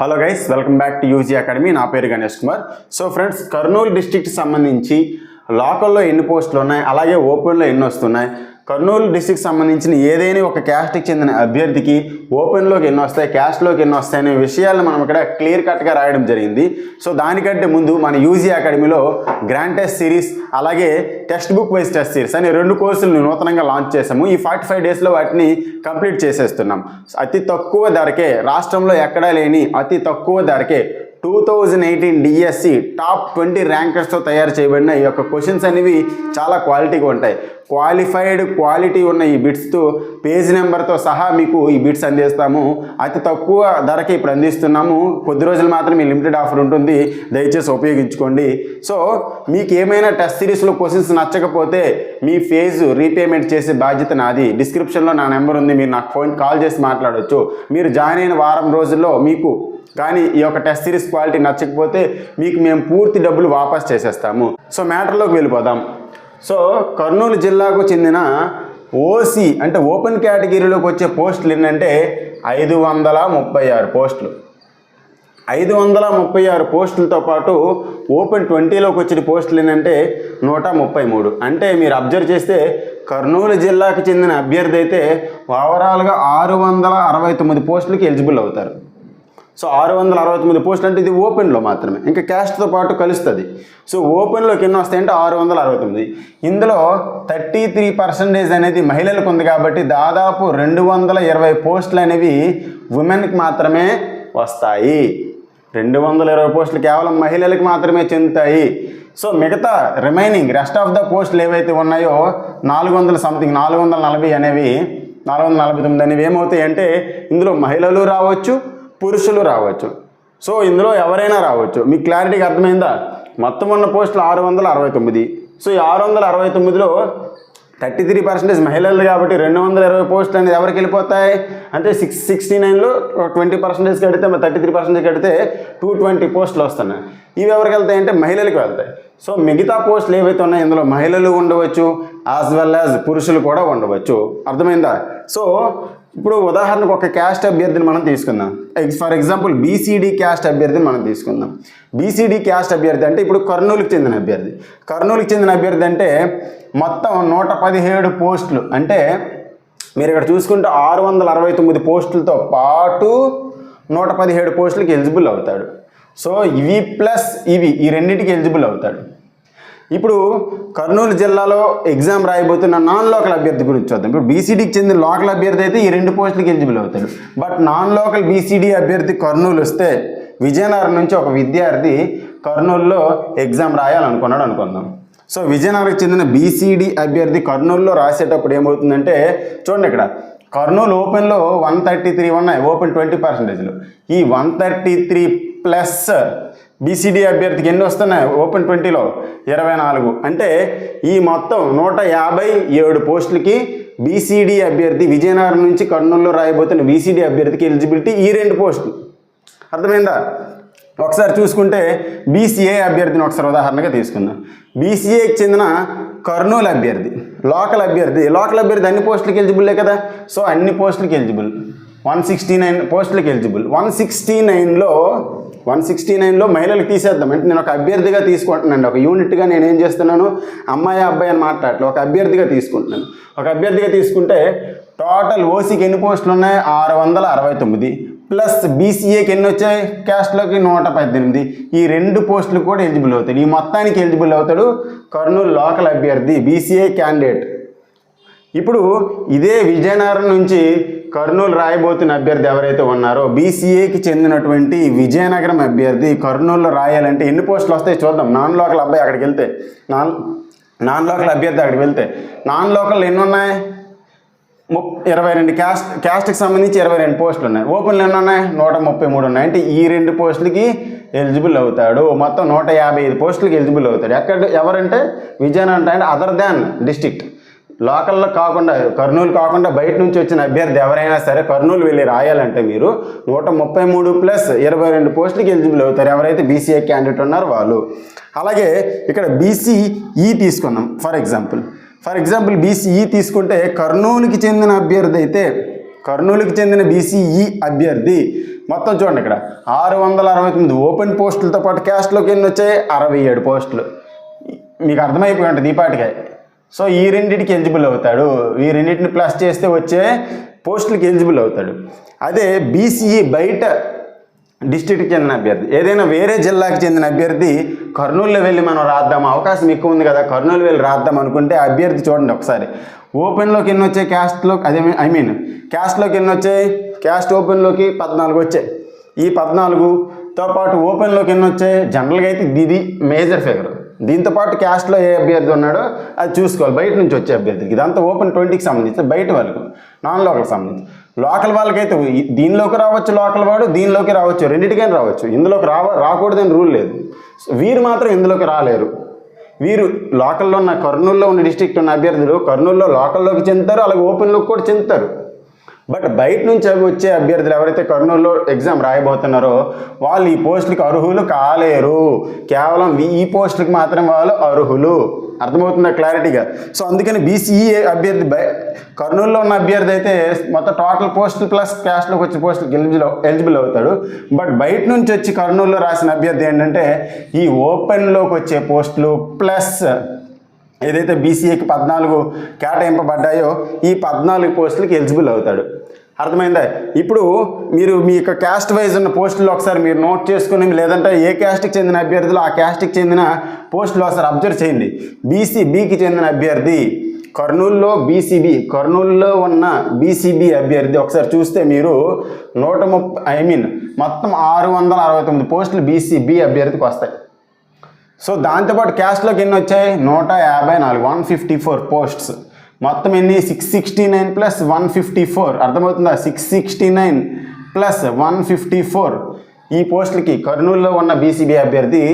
Hello guys welcome back to UG academy. నా పేరు Ganesh Kumar. So friends Kurnool డిస్టిక్కి సంబంధించి లోకల్లో ఎన్ని పోస్టులు ఉన్నాయి అలాగే ఓపెన్లో ఎన్ని వస్తున్నాయి కర్నూలు డిస్టిక్ సంబంధించిన ఏదైనా ఒక క్యాస్ట్కి చెందిన అభ్యర్థికి ఓపెన్లోకి ఎన్ని వస్తాయి క్యాస్ట్లోకి ఎన్ని వస్తాయి అనే విషయాలను మనం ఇక్కడ క్లియర్ కట్గా రాయడం జరిగింది. సో దానికంటే ముందు మన యూజీ అకాడమీలో గ్రాండ్ టెస్ట్ సిరీస్ అలాగే text book wise test series అనే రెండు కోర్సులను నూతనంగా లాంచ్ చేసాము ఈ ఫార్టీ ఫైవ్ డేస్లో వాటిని కంప్లీట్ చేసేస్తున్నాం. అతి తక్కువ ధరకే రాష్ట్రంలో ఎక్కడా లేని అతి తక్కువ ధరకే two thousand eighteen DSC top twenty ర్యాంకర్స్తో తయారు చేయబడిన ఈ యొక్క క్వశ్చన్స్ అనేవి చాలా క్వాలిటీగా ఉంటాయి. క్వాలిఫైడ్ క్వాలిటీ ఉన్న ఈ బిట్స్తో పేజ్ నెంబర్తో సహా మీకు ఈ బిట్స్ అందిస్తాము. అతి తక్కువ ధరకి ఇప్పుడు అందిస్తున్నాము. కొద్ది రోజులు మాత్రమే లిమిటెడ్ ఆఫర్ ఉంటుంది. దయచేసి ఉపయోగించుకోండి. సో మీకు ఏమైనా టెస్ట్ సిరీస్లో క్వశ్చన్స్ నచ్చకపోతే మీ ఫేజ్ రీపేమెంట్ చేసే బాధ్యత నాది. డిస్క్రిప్షన్లో నా నెంబర్ ఉంది. మీరు నాకు ఫోన్ కాల్ చేసి మాట్లాడవచ్చు మీరు జాయిన్ అయిన వారం రోజుల్లో మీకు కానీ ఈ యొక్క టెస్ట్ సిరీస్ క్వాలిటీ నచ్చకపోతే మీకు మేము పూర్తి డబ్బులు వాపస్ చేసేస్తాము. సో మ్యాటర్లోకి వెళ్ళిపోదాం. సో కర్నూలు జిల్లాకు చెందిన ఓసీ అంటే ఓపెన్ కేటగిరీలోకి వచ్చే పోస్టులు ఏంటంటే ఐదు వందల ముప్పై ఆరు పోస్టులు. ఐదు వందల ముప్పై ఆరు పోస్టులతో పాటు ఓపెన్ ట్వంటీలోకి వచ్చిన పోస్టులు ఏంటంటే నూట ముప్పై మూడు. అంటే మీరు అబ్జర్వ్ చేస్తే కర్నూలు జిల్లాకు చెందిన అభ్యర్థి అయితే ఓవరాల్గా ఆరు వందల అరవై తొమ్మిది పోస్టులకి ఎలిజిబుల్ అవుతారు. సో ఆరు వందల అరవై తొమ్మిది పోస్టులు అంటే ఇది ఓపెన్లో మాత్రమే. ఇంకా క్యాస్ట్తో పాటు కలుస్తుంది. సో ఓపెన్లోకి ఎన్ని వస్తాయంటే ఆరు వందల అరవై తొమ్మిది. ఇందులో థర్టీ త్రీ పర్సెంటేజ్ అనేది మహిళలకు ఉంది కాబట్టి దాదాపు రెండు వందల ఇరవై పోస్టులు అనేవి ఉమెన్కి మాత్రమే వస్తాయి. రెండు వందల ఇరవై పోస్టులు కేవలం మహిళలకు మాత్రమే చెందుతాయి. సో మిగతా రిమైనింగ్ రెస్ట్ ఆఫ్ ద పోస్టులు ఏవైతే ఉన్నాయో నాలుగు వందల సంథింగ్ నాలుగు వందల నలభై అనేవి నాలుగు వందల నలభై తొమ్మిది అనేవి ఏమవుతాయి అంటే ఇందులో మహిళలు రావచ్చు పురుషులు రావచ్చు. సో ఇందులో ఎవరైనా రావచ్చు. మీకు క్లారిటీగా అర్థమైందా? మొత్తం ఉన్న పోస్టులు ఆరు వందల అరవై తొమ్మిది. సో ఈ ఆరు వందల అరవై తొమ్మిదిలో థర్టీ త్రీ పర్సెంటేజ్ మహిళలు కాబట్టి రెండు వందల ఇరవై పోస్టులు అనేది ఎవరికి వెళ్ళిపోతాయి? అంటే సిక్స్ సిక్స్టీ నైన్లో ట్వంటీ పర్సెంటేజ్ కడితే థర్టీ త్రీ పర్సెంటేజ్ కడితే టూ ట్వంటీ పోస్టులు వస్తున్నాయి. ఇవి ఎవరికి వెళ్తాయి అంటే మహిళలకు వెళ్తాయి. సో మిగతా పోస్టులు ఏవైతే ఉన్నాయో ఇందులో మహిళలు ఉండవచ్చు యాజ్ వెల్ యాజ్ పురుషులు కూడా ఉండవచ్చు. అర్థమైందా? సో ఇప్పుడు ఉదాహరణకు ఒక క్యాస్ట్ అభ్యర్థిని మనం తీసుకుందాం. ఫర్ ఎగ్జాంపుల్ బీసీడీ క్యాస్ట్ అభ్యర్థిని మనం తీసుకుందాం. బీసీడీ క్యాస్ట్ అభ్యర్థి అంటే ఇప్పుడు కర్నూలుకి చెందిన అభ్యర్థి. కర్నూలుకి చెందిన అభ్యర్థి అంటే మొత్తం నూట పదిహేడు పోస్టులు. అంటే మీరు ఇక్కడ చూసుకుంటే ఆరు వందల అరవై తొమ్మిది పోస్టులతో పాటు నూట పదిహేడు పోస్టులకి ఎలిజిబుల్ అవుతాడు. సో ఇవి ప్లస్ ఇవి ఈ రెండింటికి ఎలిజిబుల్ అవుతాడు. ఇప్పుడు కర్నూలు జిల్లాలో ఎగ్జామ్ రాయబోతున్న నాన్ లోకల్ అభ్యర్థి గురించి చూద్దాం. ఇప్పుడు బీసీడీకి చెందిన లోకల్ అభ్యర్థి అయితే ఈ రెండు పోస్టులకు ఎలిజిబుల్ అవుతాడు. బట్ నాన్ లోకల్ బీసీడీ అభ్యర్థి కర్నూలు వస్తే విజయనగరం నుంచి ఒక విద్యార్థి కర్నూలులో ఎగ్జామ్ రాయాలనుకున్నాడు అనుకుందాం. సో విజయనగరంకి చెందిన బీసీడీ అభ్యర్థి కర్నూలులో రాసేటప్పుడు ఏమవుతుందంటే చూడండి ఇక్కడ. కర్నూలు ఓపెన్లో వన్ థర్టీ త్రీ ఉన్నాయి. ఓపెన్ ట్వంటీ పర్సెంటేజ్లు ఈ one thirty three plus BCD అభ్యర్థికి ఎన్ని వస్తున్నాయి? ఓపెన్ ట్వంటీలో ఇరవై నాలుగు. అంటే ఈ మొత్తం నూట యాభై ఏడు పోస్టులకి బీసీడీ అభ్యర్థి విజయనగరం నుంచి కర్నూలులో రాయబోతున్న బీసీడీ అభ్యర్థికి ఎలిజిబిలిటీ ఈ రెండు పోస్టులు. అర్థమైందా? ఒకసారి చూసుకుంటే బీసీఏ అభ్యర్థిని ఒకసారి ఉదాహరణగా తీసుకుందాం. బీసీఏకి చెందిన కర్నూలు అభ్యర్థి లోకల్ అభ్యర్థి. లోకల్ అభ్యర్థి అన్ని పోస్టులకి ఎలిజిబుల్లే కదా? సో అన్ని పోస్టులకి ఎలిజిబుల్. వన్ సిక్స్టీ నైన్ పోస్టులకి ఎలిజిబుల్. వన్ సిక్స్టీ నైన్లో వన్ సిక్స్టీ నైన్లో మహిళలకు తీసేద్దాం. అంటే నేను ఒక అభ్యర్థిగా తీసుకుంటున్నాను. ఒక యూనిట్గా నేను ఏం చేస్తున్నాను? అమ్మాయి అబ్బాయి అని మాట్లాడలే ఒక అభ్యర్థిగా తీసుకుంటున్నాను. ఒక అభ్యర్థిగా తీసుకుంటే టోటల్ ఓసీకి ఎన్ని పోస్టులు ఉన్నాయి? ఆరు వందల అరవై తొమ్మిది. ప్లస్ బీసీఏకి ఎన్ని వచ్చాయి? క్యాస్ట్లోకి నూట పద్దెనిమిది. ఈ రెండు పోస్టులు కూడా ఎలిజిబుల్ అవుతాడు ఈ మొత్తానికి ఎలిజిబుల్ అవుతాడు కర్నూలు లోకల్ అభ్యర్థి బీసీఏ క్యాండిడేట్. ఇప్పుడు ఇదే విజయనగరం నుంచి కర్నూలు రాయబోతున్న అభ్యర్థి ఎవరైతే ఉన్నారో బీసీఏకి చెందినటువంటి విజయనగరం అభ్యర్థి కర్నూలులో రాయాలంటే ఎన్ని పోస్టులు వస్తాయి చూద్దాం. నాన్ లోకల్ అబ్బాయి అక్కడికి వెళ్తే. నాన్ నాన్ లోకల్ అభ్యర్థి అక్కడికి వెళ్తే. నాన్ లోకల్ ఎన్ని ఉన్నాయి? ఇరవై రెండు క్యాస్ట్ క్యాస్ట్కి సంబంధించి ఇరవై రెండు పోస్టులు ఉన్నాయి. ఓపెన్లు ఎన్ని ఉన్నాయి? నూట ముప్పై మూడు ఉన్నాయి. అంటే ఈ రెండు పోస్టులకి ఎలిజిబుల్ అవుతాడు. మొత్తం నూట యాభై ఐదు పోస్టులకి ఎలిజిబుల్ అవుతాడు. ఎక్కడ ఎవరంటే విజయనగరం అంటే అదర్ దాన్ డిస్టిక్ట్ లోకల్లో కాకుండా కర్నూలు కాకుండా బయట నుంచి వచ్చిన అభ్యర్థి ఎవరైనా సరే కర్నూలు వెళ్ళి రాయాలంటే మీరు నూట ముప్పై మూడు ప్లస్ ఇరవై రెండు పోస్టులకి ఎలిజిబుల్ అవుతారు. ఎవరైతే బీసీఏ క్యాండిడేట్ ఉన్నారో వాళ్ళు. అలాగే ఇక్కడ బీసీఈ తీసుకున్నాం for example for example BCE తీసుకుంటే కర్నూలుకి చెందిన అభ్యర్థి అయితే కర్నూలుకి చెందిన బీసీఈ అభ్యర్థి మొత్తం చూడండి ఇక్కడ. ఆరు వందల అరవై తొమ్మిది ఓపెన్ పోస్టులతో పాటు క్యాస్ట్లోకి ఎన్ని వచ్చాయి? అరవై ఏడు పోస్టులు. మీకు అర్థమైపోయి ఉంటుంది ఈ పాటికే. సో ఈ రెండింటికి ఎలిజిబుల్ అవుతాడు. ఈ రెండింటిని ప్లస్ చేస్తే వచ్చే పోస్టులకి ఎలిజిబుల్ అవుతాడు. అదే బీసీఈ బయట డిస్టిక్ చెందిన అభ్యర్థి. ఏదైనా వేరే జిల్లాకి చెందిన అభ్యర్థి కర్నూలులో వెళ్ళి మనం రాద్దాం అవకాశం ఎక్కువ ఉంది కదా కర్నూలు వెళ్ళి రాద్దాం అనుకుంటే అభ్యర్థి చూడండి ఒకసారి. ఓపెన్లోకి ఎన్ని వచ్చాయి? క్యాస్ట్లో అదే ఐ మీన్ క్యాస్ట్లోకి ఎన్ని వచ్చాయి? క్యాస్ట్ ఓపెన్లోకి పద్నాలుగు వచ్చాయి. ఈ పద్నాలుగుతో పాటు ఓపెన్లోకి ఎన్ని వచ్చాయి? జనరల్గా అయితే ఇది మేజర్ ఫిగర్ దీంతో పాటు క్యాస్ట్లో ఏ అభ్యర్థి ఉన్నాడో అది చూసుకోవాలి. బయట నుంచి వచ్చే అభ్యర్థికి. ఇదంతా ఓపెన్ ట్వంటీకి సంబంధించి బయట వాళ్ళకు నాన్ లోకల్కి సంబంధించి లోకల్ వాళ్ళకైతే దీనిలోకి రావచ్చు లోకల్ వాడు దీనిలోకి రావచ్చు రెండింటికైనా రావచ్చు. ఇందులోకి రావ రాకూడదని రూల్ లేదు. వీరు మాత్రం ఇందులోకి రాలేరు. వీరు లోకల్లో ఉన్న కర్నూలులో ఉన్న డిస్ట్రిక్ట్ ఉన్న అభ్యర్థులు కర్నూలులో లోకల్లోకి చెందుతారు అలాగే ఓపెన్లోకి కూడా చెందుతారు. బట్ బయట నుంచి అవి వచ్చే అభ్యర్థులు ఎవరైతే కర్నూలులో ఎగ్జామ్ రాయబోతున్నారో వాళ్ళు ఈ పోస్టులకు అర్హులు కాలేరు. కేవలం ఈ- ఈ పోస్టులకు మాత్రమే వాళ్ళు అర్హులు. అర్థమవుతుందా క్లారిటీగా? సో అందుకని బీసీఈ అభ్యర్థి బై కర్నూలులో ఉన్న అభ్యర్థి అయితే మొత్తం టోటల్ పోస్టులు ప్లస్ క్యాస్ట్లోకి వచ్చే పోస్టులకు ఎలిజిబుల్ ఎలిజిబుల్ అవుతాడు. బట్ బయట నుంచి వచ్చి కర్నూలులో రాసిన అభ్యర్థి ఏంటంటే ఈ ఓపెన్లోకి వచ్చే పోస్టులు ప్లస్ ఏదైతే బీసీఏకి పద్నాలుగు కేటాయింపబడ్డాయో ఈ పద్నాలుగు పోస్టులకి ఎలిజిబుల్ అవుతాడు. అర్థమైందా? ఇప్పుడు మీరు మీ యొక్క క్యాస్ట్ వైజ్ ఉన్న పోస్టులు ఒకసారి మీరు నోట్ చేసుకుని లేదంటే ఏ క్యాస్ట్కి చెందిన అభ్యర్థులు ఆ క్యాస్ట్కి చెందిన పోస్టులు ఒకసారి అబ్జర్వ్ చేయండి. బీసీ బీకి చెందిన అభ్యర్థి కర్నూలులో బీసీబీ కర్నూలులో ఉన్న బీసీబీ అభ్యర్థి ఒకసారి చూస్తే మీరు నూట ముప్పై ఐ మీన్ మొత్తం ఆరు వందల అరవై తొమ్మిది పోస్టులు బీసీబీ అభ్యర్థికి వస్తాయి. సో దాంతోపాటు క్యాస్ట్లోకి ఎన్ని వచ్చాయి? నూట యాభై నాలుగు వన్ ఫిఫ్టీ ఫోర్ పోస్ట్స్. మొత్తం ఎన్ని? Six sixty nine plus one fifty four అర్థమవుతుందా? Six sixty nine plus one fifty four ఈ పోస్టులకి కర్నూలులో ఉన్న బీసీబీ అభ్యర్థి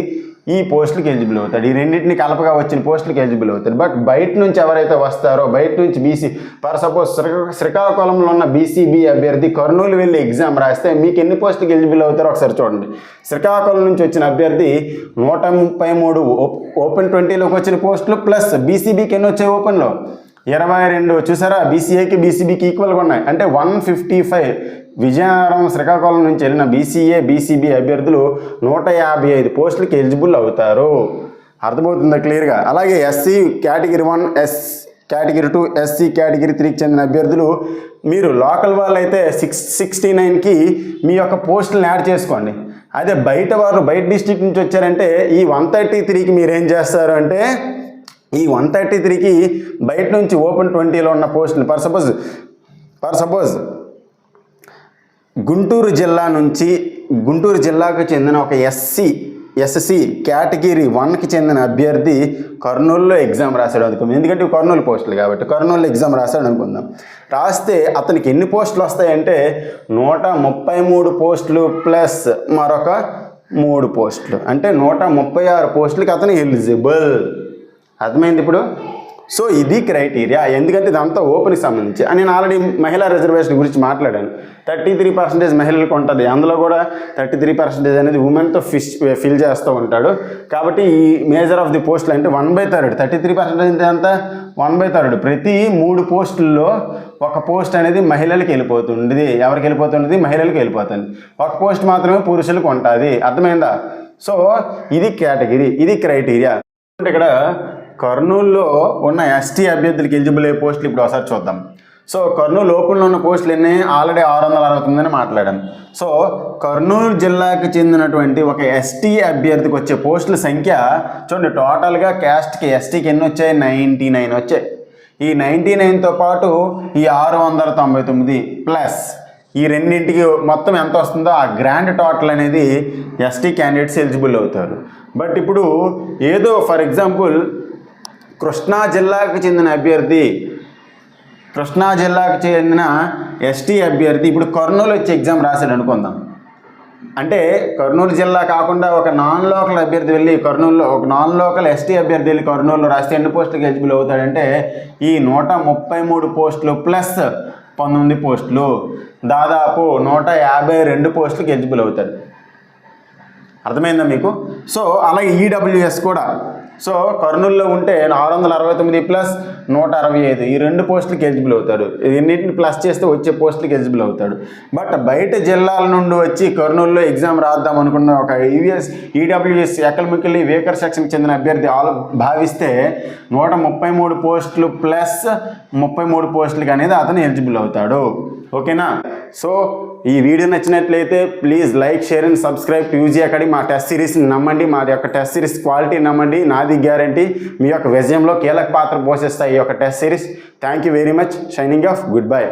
ఈ పోస్టులకు ఎలిజిబుల్ అవుతాడు. ఈ రెండింటిని కలపగా వచ్చిన పోస్టులకు ఎలిజిబుల్ అవుతాడు. బట్ బయట నుంచి ఎవరైతే వస్తారో బయట నుంచి బీసీ ఫర్ సపోజ్ శ్రీకాకుళంలో ఉన్న బీసీబీ అభ్యర్థి కర్నూలు వెళ్ళి ఎగ్జామ్ రాస్తే మీకు ఎన్ని పోస్టులకు ఎలిజిబుల్ అవుతారో ఒకసారి చూడండి. శ్రీకాకుళం నుంచి వచ్చిన అభ్యర్థి నూట ముప్పై మూడు ఓప్- ఓపెన్ ట్వంటీలోకి వచ్చిన పోస్టులు ప్లస్ బీసీబీకి ఎన్ని వచ్చాయి ఓపెన్లో? ఇరవై రెండు. చూసారా? బీసీఏకి బీసీబీకి ఈక్వల్గా ఉన్నాయి. అంటే one fifty five. Vizianagaram Srikakulam నుంచి వెళ్ళిన బీసీఏ బీసీబీ అభ్యర్థులు నూట యాభై ఐదు పోస్టులకి ఎలిజిబుల్ అవుతారు. అర్థమవుతుందా క్లియర్గా? అలాగే SC category one S category two SC category త్రీకి చెందిన అభ్యర్థులు మీరు లోకల్ వాళ్ళు అయితే సిక్స్ సిక్స్టీ నైన్కి మీ యొక్క పోస్టులను యాడ్ చేసుకోండి. అదే బయట వారు బయట డిస్ట్రిక్ట్ నుంచి వచ్చారంటే ఈ వన్ థర్టీ త్రీకి మీరు ఏం చేస్తారు అంటే ఈ వన్ థర్టీ త్రీకి బయట నుంచి ఓపెన్ ట్వంటీలో ఉన్న పోస్టులు for suppose for suppose Guntur జిల్లా నుంచి గుంటూరు జిల్లాకు చెందిన ఒక ఎస్సీ ఎస్ఎస్సి కేటగిరీ వన్కి చెందిన అభ్యర్థి కర్నూలులో ఎగ్జామ్ రాశాడు అనుకుందాం. ఎందుకంటే కర్నూలు పోస్టులు కాబట్టి కర్నూలు ఎగ్జామ్ రాశాడు అనుకుందాం. రాస్తే అతనికి ఎన్ని పోస్టులు వస్తాయంటే నూట ముప్పై మూడు పోస్టులు ప్లస్ మరొక మూడు పోస్టులు. అంటే నూట ముప్పై ఆరు పోస్టులకి అతను ఎలిజిబుల్. అర్థమైంది ఇప్పుడు? సో ఇది క్రైటీరియా. ఎందుకంటే ఇదంతా ఓపెన్కి సంబంధించి. నేను ఆల్రెడీ మహిళా రిజర్వేషన్ గురించి మాట్లాడాను. థర్టీ త్రీ పర్సెంటేజ్ మహిళలకు ఉంటుంది. అందులో కూడా థర్టీ త్రీ పర్సెంటేజ్ అనేది ఉమెన్తో ఫిష్ ఫిల్ చేస్తూ ఉంటాడు. కాబట్టి ఈ మేజర్ ఆఫ్ ది పోస్టులు అంటే one by third. Thirty three percentage అంటే ఎంత? One by third. ప్రతి మూడు పోస్టుల్లో ఒక పోస్ట్ అనేది మహిళలకు వెళ్ళిపోతుంది ఎవరికి వెళ్ళిపోతుంది మహిళలకు వెళ్ళిపోతుంది. ఒక పోస్ట్ మాత్రమే పురుషులకు ఉంటుంది. అర్థమైందా? సో ఇది కేటగిరీ. ఇది క్రైటీరియా. ఇక్కడ కర్నూలులో ఉన్న ఎస్టీ అభ్యర్థులకు ఎలిజిబుల్ అయ్యే పోస్టులు ఇప్పుడు ఒకసారి చూద్దాం. సో కర్నూలు లోపల ఉన్న పోస్టులు ఎన్ని ఆల్రెడీ ఆరు వందల అరవై తొమ్మిది అని మాట్లాడాం సో కర్నూలు జిల్లాకు చెందినటువంటి ఒక ఎస్టీ అభ్యర్థికి వచ్చే పోస్టుల సంఖ్య చూడండి టోటల్గా క్యాస్ట్కి ఎస్టీకి ఎన్ని వచ్చాయి? నైంటీ నైన్ వచ్చాయి. ఈ నైంటీ నైన్తో పాటు ఈ ఆరు వందల తొంభై తొమ్మిది ప్లస్ ఈ రెండింటికి మొత్తం ఎంత వస్తుందో ఆ గ్రాండ్ టోటల్ అనేది ఎస్టీ క్యాండిడేట్స్ ఎలిజిబుల్ అవుతారు. బట్ ఇప్పుడు ఏదో ఫర్ ఎగ్జాంపుల్ కృష్ణా జిల్లాకు చెందిన అభ్యర్థి కృష్ణా జిల్లాకు చెందిన ఎస్టీ అభ్యర్థి ఇప్పుడు కర్నూలు వచ్చి ఎగ్జామ్ రాశాడు అనుకుందాం. అంటే కర్నూలు జిల్లా కాకుండా ఒక నాన్ లోకల్ అభ్యర్థి వెళ్ళి కర్నూలులో ఒక నాన్ లోకల్ ఎస్టీ అభ్యర్థి వెళ్ళి కర్నూలులో రాస్తే ఎన్ని పోస్టులకు ఎలిజిబుల్ అవుతాడంటే ఈ నూట ముప్పై మూడు పోస్టులు ప్లస్ పంతొమ్మిది పోస్టులు. దాదాపు నూట యాభై రెండు పోస్టులకు ఎలిజిబుల్ అవుతాడు. అర్థమైందా మీకు? సో అలాగే ఈడబ్ల్యూఎస్ కూడా సో కర్నూలులో ఉంటే ఆరు వందల అరవై తొమ్మిది ప్లస్ నూట అరవై ఐదు. ఈ రెండు పోస్టులకి ఎలిజిబుల్ అవుతాడు. ఎన్నింటిని ప్లస్ చేస్తే వచ్చే పోస్టులకి ఎలిజిబుల్ అవుతాడు. బట్ బయట జిల్లాల నుండి వచ్చి కర్నూలులో ఎగ్జామ్ రాద్దాం అనుకున్న ఒక ఈవీఎస్ ఈడబ్ల్యూఎస్ ఎకనమికల్లీ వేకర్ సెక్షన్కి చెందిన అభ్యర్థి ఆలో భావిస్తే నూట ముప్పై మూడు పోస్టులు ప్లస్ ముప్పై మూడు పోస్టులకి అనేది అతను ఎలిజిబుల్ అవుతాడు. ఓకేనా? సో ఈ వీడియో నచ్చినట్లయితే please like share and subscribe UG అక్కడి మా టెస్ట్ సిరీస్ని నమ్మండి. మా యొక్క టెస్ట్ సిరీస్ క్వాలిటీ నమ్మండి. నాది గ్యారంటీ. మీ యొక్క విజయంలో కీలక పాత్ర పోషిస్తాయి ఈ యొక్క test series. Thank you very much. Signing off. Goodbye.